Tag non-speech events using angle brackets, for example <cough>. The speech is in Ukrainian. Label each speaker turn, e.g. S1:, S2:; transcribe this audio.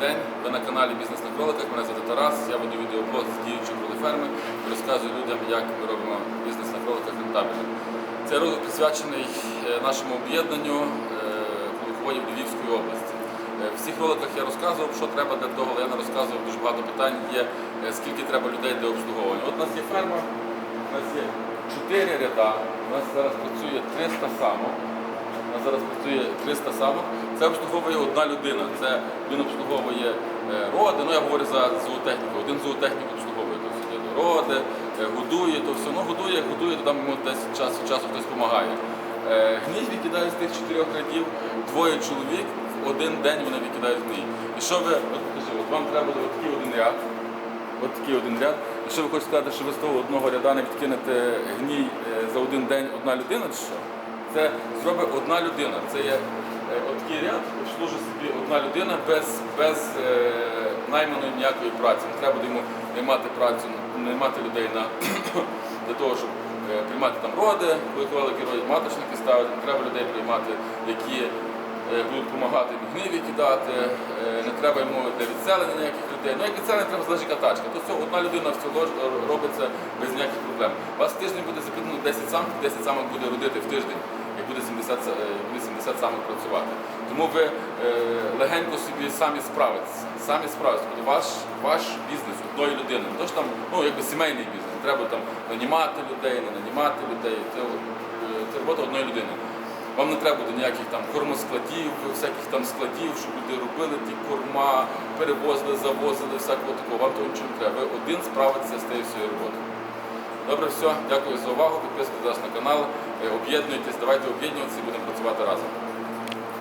S1: день. Ви на каналі Бізнес на кроликах. Мене звати Тарас. Я веду відеоблог з діючої кролиферми і розказую людям, як ми робимо бізнес на кроликах рентабельним. Цей ролик присвячений е, нашому об'єднанню е, кролиководів Львівської області. Е, В всіх роликах я розказував, що треба для того, але я не розказував дуже багато питань. Є е, скільки треба людей для обслуговування. От у нас є ферма, у нас є 4 ряда, у нас зараз працює 300 самок. У нас зараз працює 300 самок. Це обслуговує одна людина. Це він обслуговує е, роди. Ну я говорю за зоотехніку. Один зоотехнік обслуговує то роди, е, годує, то все. Ну годує, годує, то там йому десь час від часу хтось допомагає. Е, Гній викидає з тих чотирьох рядів, двоє чоловік в один день вони викидають гній. І що ви, от покажи, от вам треба такий один ряд. От такий один ряд. Якщо ви хочете сказати, що ви з того одного ряда не відкинете гній за один день одна людина, чи що? Це зробить одна людина. Це є е, такий ряд, обслужить собі одна людина без, без е, найманої ніякої праці. Не треба йому наймати працю, наймати людей на, <coughs> для того, щоб е, приймати там роди, кролики роють маточники ставити, не треба людей приймати, які будуть допомагати йому гниві кидати, е, не треба йому для відселення ніяких людей. Ну як відселення треба залежить катачка. То все, одна людина все робиться без ніяких проблем. У вас в тиждень буде запитано 10 самок, 10 самок буде родити в тиждень, як буде 70, са- е, буде 70 самок працювати. Тому ви е, легенько собі самі справитеся. Самі справитеся. Ваш, ваш бізнес одної людини. Не то ж там, ну якби сімейний бізнес. Треба там нанімати людей, не нанімати людей. Це, е, це робота одної людини. Вам не треба буде ніяких там кормоскладів, всяких там складів, щоб люди робили ті корма, перевозили, завозили, всякого такого. Вам того нічого не треба. Ви один справитеся з тією всією роботою. Добре, все, дякую за увагу. Підписуйтесь на канал, е, об'єднуйтесь, давайте об'єднуватися і будемо працювати разом.